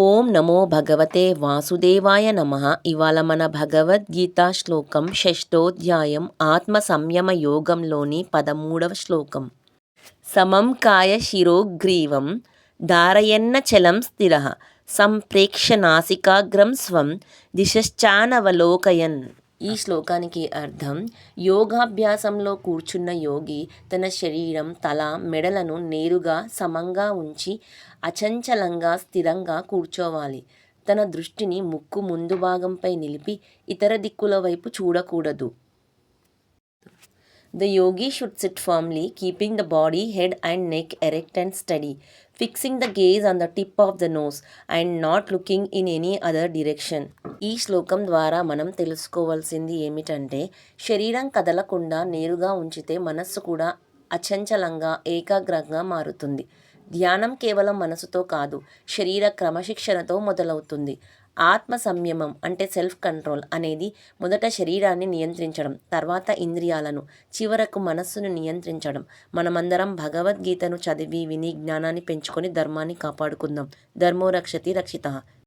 ఓం నమో భగవతే వాసుదేవాయ నమ. ఇవాళ మన భగవద్గీత శ్లోకం షష్టోధ్యాయం ఆత్మ సంయమ యోగంలోని పదమూడవ శ్లోకం. సమం కాయ శిరోగ్రీవం ధారయన్న చలం స్థిర. సంప్రేక్ష నాసికాగ్రం స్వం దిశశ్చానవలోకయన్. ఈ శ్లోకానికి అర్థం యోగాభ్యాసంలో కూర్చున్న యోగి తన శరీరం తల మెడలను నేరుగా సమంగా ఉంచి అచంచలంగా స్థిరంగా కూర్చోవాలి. తన దృష్టిని ముక్కు ముందు భాగంపై నిలిపి ఇతర దిక్కుల వైపు చూడకూడదు. The yogi should sit firmly keeping the body head and neck erect and steady fixing the gaze on the tip of the nose and not looking in any other direction ఈ శ్లోకం ద్వారా మనం తెలుసుకోవాల్సింది ఏమిటంటే శరీరం కదలకుండా నేరుగా ఉంచితే మనస్సు కూడా అచంచలంగా ఏకాగ్రంగా మారుతుంది. ధ్యానం కేవలం మనసుతో కాదు శరీర క్రమశిక్షణతో మొదలవుతుంది. ఆత్మ సంయమం అంటే సెల్ఫ్ కంట్రోల్ అనేది మొదట శరీరాన్ని నియంత్రించడం తర్వాత ఇంద్రియాలను చివరకు మనస్సును నియంత్రించడం. మనమందరం భగవద్గీతను చదివి విని జ్ఞానాన్ని పెంచుకొని ధర్మాన్ని కాపాడుకుందాం. ధర్మో రక్షతి రక్షిత.